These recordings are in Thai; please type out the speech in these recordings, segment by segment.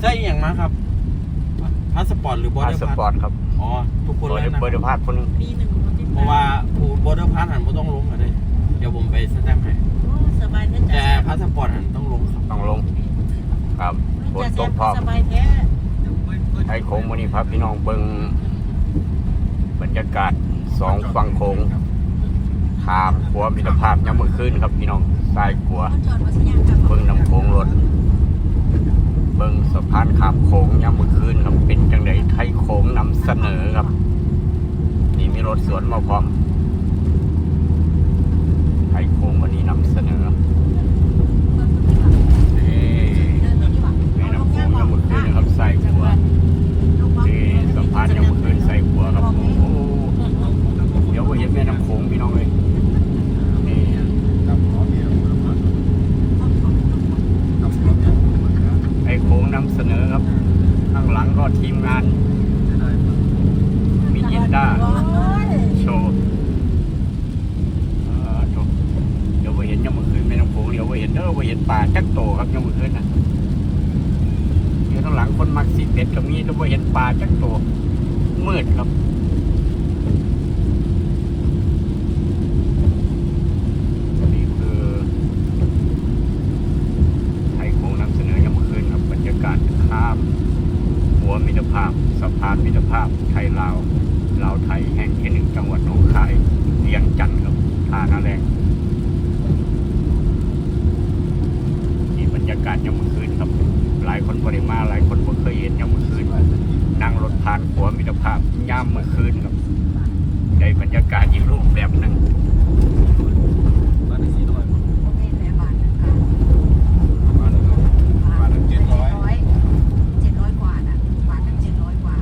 ใส่อหย่างมาครับพาสปอร์ตหรือบอพาเดอร์สพาสปอร์ตครับอ๋อทุกคนเบอแล้วร์นะเบอร์เดอร์พาสคนหนึงปีหนึ่งคนที่เพราะว่าผู้บอเดอร์พาสหันไม่ต้องลงกันเลยเดี๋ยวผมไปสแตมป์ให้สบายแท้แต่พาสปอร์ตหันต้องลงครับต้องลงครับฝนตกพร้อมสบายแท้ไอ้โค้งวันนี้พาพี่น้องเบิ่งบรรยากาศสองฝั่งโค้งทางขัวมิตรภาพยามมื้อคืนครับพี่น้องซ้ายขัวจอดมาสัญญาณกับเบิ่งน้ำโค้งรถเบิงสะพานข้ามโค้งยามมื้อคืนครับเป็นจังไดไทยโค้งนำเสนอครับ นี่มีรถสวนมาพร้อมไทยโค้งวันนี้นำเสนอนี่แม่น้ำโค้งยามมื้อคืนนะครับซ้ายขัวนี่สะพานยามมื้อคืนซ้ายขัวครับโอ้โหเดี๋ยวไปเห็นแม่น้ำโค้งพี่น้องเลยนี่ ไอ้โค้งนำเสนอครับ ข้า งหลังก็ทีมงาน มียินด้าโชว์เดี๋ยวไปเห็นยังเมื่อคืนไม่น้ำโผล่เดี๋ยวไปเห็นเด้อไปเห็นป่าจักโตครับยังเมื่อคืนนะเดี๋ยวข้างหลังคนมักสีเป็ดก็มีเดี๋ยวไปเห็นป่าจักโตมืดครับนี่คือ ไทยโค้งนำเสนอยามเมื่อคืนครับบรรยากาศข้าม หัวมิตรภาพ สะพานมิตรภาพไทยลาวลาวไทยแห่งที่หนึ่งจังหวัดหนองคายเรียงจันทร์ครับท่านาแรงนี่บรรยากาศยามมื่อคืนครับ หลายคนบริมาหลายคนบ่เคยเห็นยามมื่อคืนนั่งรถผ่านหัวมิตรภาพยามเมื่อคืนครับ ได้บรรยากาศอีกรูปแบบหนึ่ง เจ็ดร้อยเจ็ดร้อยกว่าน่ะบาทนึงเจ็ดร้อยกว่า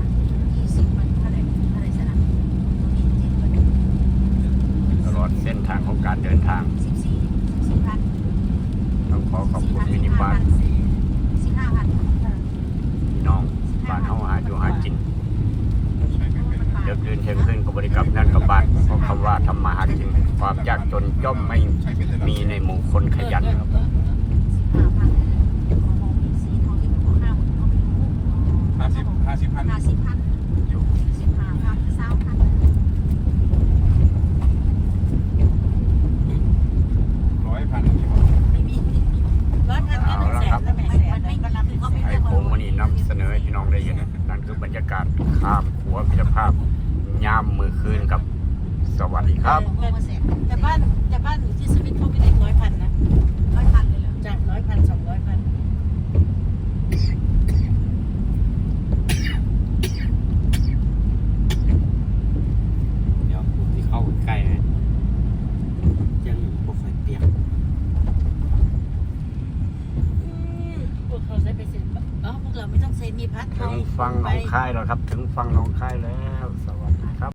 ยี่สิบมันเท่าไหร่เท่าไหร่สนะตัวนี้เจ็ดมัน ตลอดเส้นทางของ การเดินทาง สิบสี่สิบพันต้องขอขอบคุณมินิบัสสิบห้าพันพี่น้องบ้านเฮาหาอยู่หากินเดือดเดินเที่ยงคืนก็บริกรรมนั่นกับบ้านเพราะคำว่าทำมาหากินความยากจนย่อมไม่มีในหมู่คนขยันครับ ห้าพันของมองมีสีทองที่มันห้าหมื่นเขาไม่รู้ ห้าสิบห้าสิบพัน ห้าสิบพันสิบห้าพันเศร้าพัน ร้อยพัน ไม่มีร้อยพันก็หนึ่งแสนแล้วแม่แสนไม่ก็นับถือเขาไม่ ไอ้ เรียก โค้งวั นนี้นำเสนอให้พี่น้องได้เห็นนั่นคือบรรยากาศข้ามขัวมิตรภาพยามมือคืนกับสวัสดีครับ แต่บ้านแต่บ้านอยู่ที่สวิตเขาไม่ได้ร้อยพันนะร้อยพันเลยเหรอจากร้อยพันสองร้อยพัน เดี๋ยวผมที่เข้าใกล้นะยังบ่ค่อยเปียก พวกเขาได้ไป เราไม่ต้องเซ็นมีพัดถึงฟังหนองคายแล้วครับ ถึงฟังหนองคายแล้วส